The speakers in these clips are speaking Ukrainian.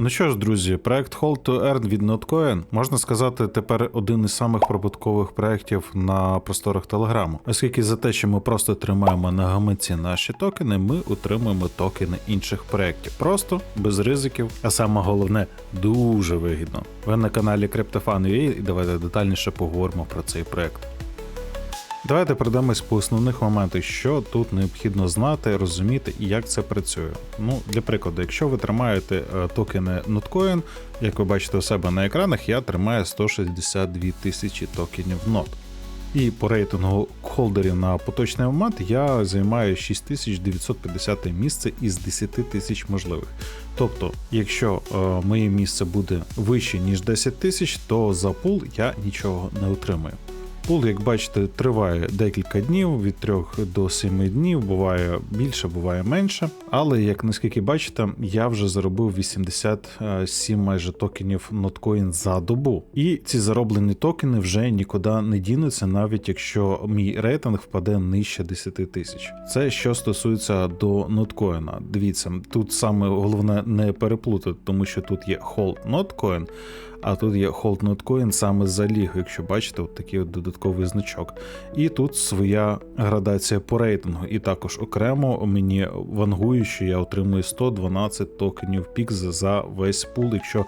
Ну що ж, друзі, проект Hold to Earn від Notcoin, можна сказати, тепер один із самих прибуткових проєктів на просторах Телеграму. Оскільки за те, що ми просто тримаємо на гаманці наші токени, ми отримуємо токени інших проєктів. Просто без ризиків, а саме головне дуже вигідно. Ви на каналі CryptoFan.ua і давайте детальніше поговоримо про цей проект. Давайте пройдемось по основних моментах, що тут необхідно знати, розуміти і як це працює. Ну, для прикладу, якщо ви тримаєте е, токени Notcoin, як ви бачите у себе на екранах, я тримаю 162 тисячі токенів NOT. І по рейтингу холдерів на поточний момент я займаю 6950 місце із 10 тисяч можливих. Тобто, якщо е, моє місце буде вище ніж 10 тисяч, то за пул я нічого не отримаю. Пул, як бачите, триває декілька днів, від 3 до 7 днів, буває більше, буває менше. Але як наскільки бачите, я вже заробив 87 майже токенів Notcoin за добу. І ці зароблені токени вже нікуди не дінуться, навіть якщо мій рейтинг впаде нижче 10 тисяч. Це що стосується до Notcoin. Дивіться, тут саме головне не переплутати, тому що тут є Hold Notcoin, а тут є Hold Notcoin саме за ліг, якщо бачите, от такий от додатковий значок. І тут своя градація по рейтингу. І також окремо мені вангує, що я отримую 112 токенів пікс за весь пул, якщо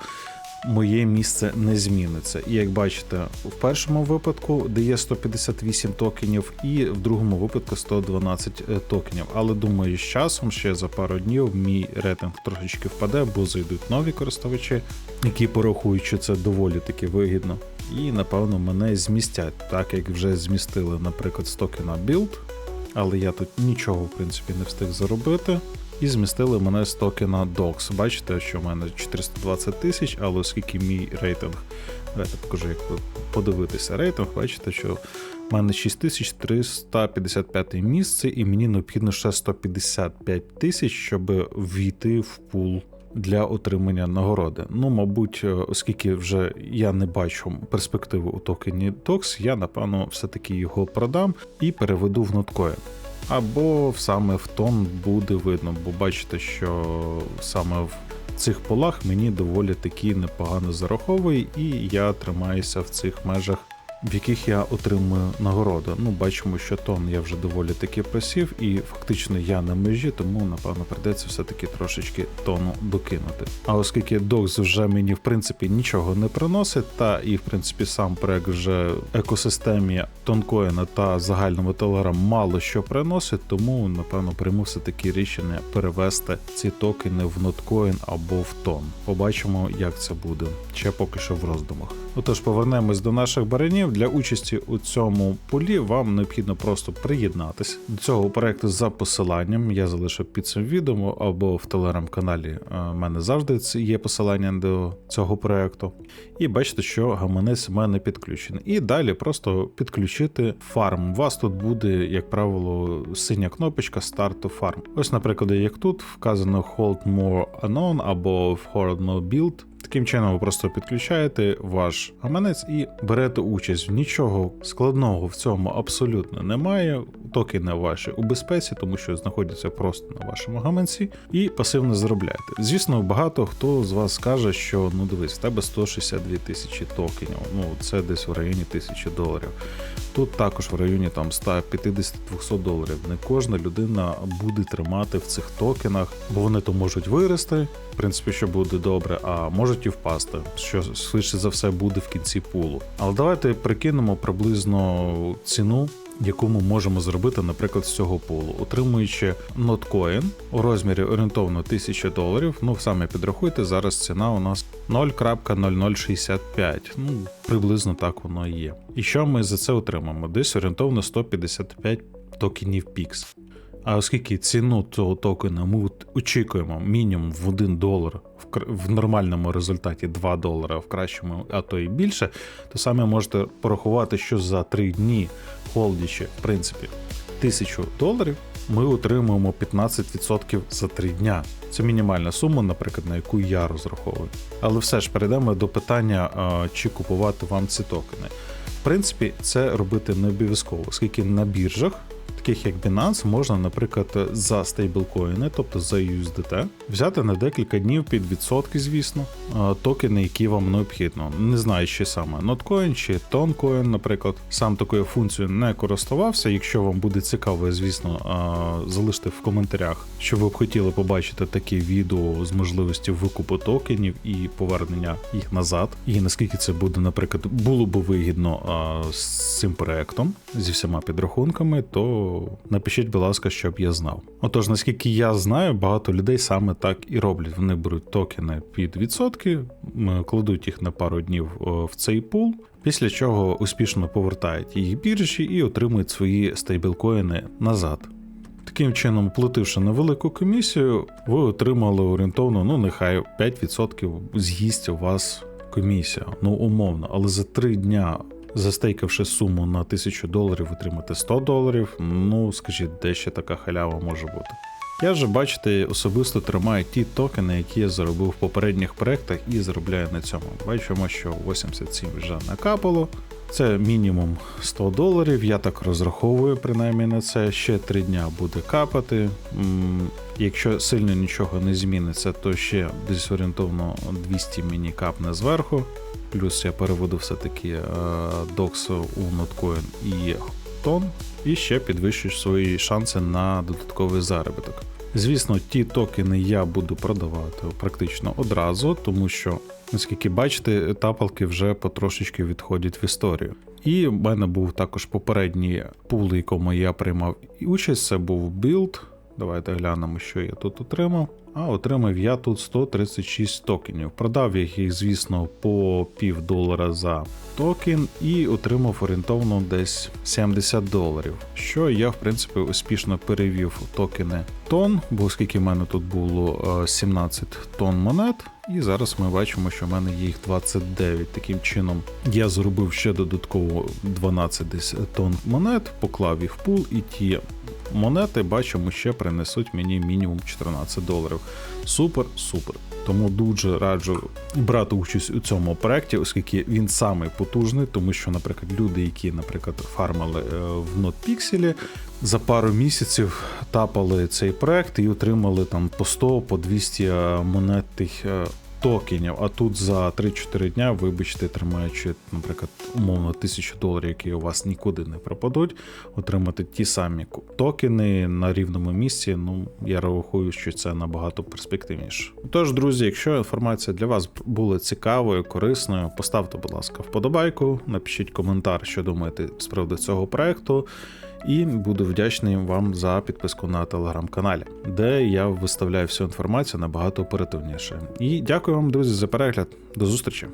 моє місце не зміниться. І як бачите, в першому випадку дає 158 токенів, і в другому випадку 112 токенів. Але думаю, з часом ще за пару днів мій рейтинг трошечки впаде, бо зайдуть нові користувачі, які порахують, що це доволі таки вигідно. І напевно мене змістять, так як вже змістили, наприклад, з токена Build, але я тут нічого в принципі не встиг заробити. І змістили мене з токена DOX. Бачите, що в мене 420 тисяч, але оскільки мій рейтинг, давайте покажу, як подивитися рейтинг, бачите, що в мене 6355 місце, і мені необхідно ще 155 тисяч, щоб ввійти в пул. Для отримання нагороди. Ну, мабуть, оскільки вже я не бачу перспективи у токені DOX, я напевно все-таки його продам і переведу в ноткоін. Або саме в тон буде видно, бо бачите, що саме в цих полах мені доволі таки непогано зараховує, і я тримаюся в цих межах, в яких я отримую нагороду. Ну, бачимо, що тон я вже доволі таки просів, і фактично я на межі, тому напевно придеться все-таки трошечки тону докинути. А оскільки докс вже мені в принципі нічого не приносить, та і в принципі сам проект вже екосистемі тонкоїна та загальному телеграм мало що приносить, тому напевно прийму все таки рішення перевести ці токени в ноткоін або в тон. Побачимо, як це буде. Ще поки що в роздумах. Отож, повернемось до наших баранів. Для участі у цьому полі вам необхідно просто приєднатись до цього проекту за посиланням. Я залишив під цим відео або в телеграм-каналі. У мене завжди є посилання до цього проекту. І бачите, що гаманець в мене підключений. І далі просто підключити фарм. У вас тут буде, як правило, синя кнопочка to Farm. Ось, наприклад, як тут вказано Hold More Unknown або Hold More Build. Таким чином, ви просто підключаєте ваш гаманець і берете участь. Нічого складного в цьому абсолютно немає. Токени ваші у безпеці, тому що знаходяться просто на вашому гаманці, і пасивно заробляєте. Звісно, багато хто з вас скаже, що ну дивись, в тебе 162 тисячі токенів. Ну це десь в районі тисячі доларів. Тут також в районі там 150-200 доларів. Не кожна людина буде тримати в цих токенах, бо вони то можуть вирости, в принципі, що буде добре, а можуть і впасти, що швидше за все буде в кінці пулу. Але давайте прикинемо приблизно ціну. Яку ми можемо зробити, наприклад, з цього пулу, отримуючи ноткоін у розмірі орієнтовно 1000 доларів. Ну саме підрахуйте, зараз ціна у нас 0.0065. Ну приблизно так воно і є. І що ми за це отримаємо? Десь орієнтовно 155 токенів PIX. А оскільки ціну цього токена ми очікуємо мінімум в 1 долар, в нормальному результаті 2 долара, в кращому, а то і більше, то саме можете порахувати, що за 3 дні холдячи, в принципі, 1000 доларів, ми отримуємо 15% за 3 дня. Це мінімальна сума, наприклад, на яку я розраховую. Але все ж перейдемо до питання, чи купувати вам ці токени. В принципі, це робити не обов'язково, оскільки на біржах таких як Binance, можна, наприклад, за стейблкоїни, тобто за USDT, взяти на декілька днів під відсотки, звісно, токени, які вам необхідно. Не знаю, чи саме Notcoin чи Toncoin, наприклад. Сам такою функцією не користувався. Якщо вам буде цікаво, звісно, залиште в коментарях, що ви б хотіли побачити такі відео з можливістю викупу токенів і повернення їх назад. І наскільки це буде, наприклад, було б вигідно з цим проектом зі всіма підрахунками, то напишіть, будь ласка, щоб я знав. Отож, наскільки я знаю, багато людей саме так і роблять. Вони беруть токени під відсотки, кладуть їх на пару днів в цей пул. Після чого успішно повертають їх біржі і отримують свої стейблкоїни назад. Таким чином, плативши невелику комісію, ви отримали орієнтовно, ну нехай 5% з'їсть у вас комісія, ну умовно, але за 3 дня. Застейкавши суму на 1000 доларів, отримати 100 доларів. Ну скажіть, де ще така халява може бути? Я вже бачите, особисто тримаю ті токени, які я заробив в попередніх проектах і заробляю на цьому. Бачимо, що 87 вже накапало. Це мінімум 100 доларів. Я так розраховую, принаймні на це. Ще 3 дня буде капати. Якщо сильно нічого не зміниться, то ще десь орієнтовно 200 мені капне зверху. Плюс я переведу все-таки е, докс у Notcoin і тон, і ще підвищую свої шанси на додатковий заробіток. Звісно, ті токени я буду продавати практично одразу, тому що, наскільки бачите, тапалки вже потрошечки відходять в історію. І в мене був також попередній пул, в якому я приймав участь. Це був білд. Давайте глянемо, що я тут отримав. А отримав я тут 136 токенів. Продав я їх, звісно, по пів долара за токен і отримав орієнтовно десь 70 доларів. Що я, в принципі, успішно перевів токени тон, бо оскільки в мене тут було е, 17 тонн монет. І зараз ми бачимо, що в мене є їх 29. Таким чином я зробив ще додатково 12 десь тонн монет, поклав їх в пул, і ті монети бачимо ще принесуть мені мінімум 14 доларів. Супер, супер. Тому дуже раджу брати участь у цьому проєкті, оскільки він самий потужний, тому що, наприклад, люди, які, наприклад, фармили е, в NotPixel, за пару місяців тапали цей проект і отримали там по 100 по 200 монет тих е, токенів. А тут за 3-4 дня, вибачте, тримаючи, наприклад, умовно 1000 доларів, які у вас нікуди не пропадуть, отримати ті самі токени на рівному місці. Ну я рахую, що це набагато перспективніше. Тож, друзі, якщо інформація для вас була цікавою, корисною, поставте, будь ласка, вподобайку, напишіть коментар, що думаєте з приводу цього проекту. І буду вдячний вам за підписку на телеграм-каналі, де я виставляю всю інформацію набагато оперативніше. І дякую вам, друзі, за перегляд. До зустрічі!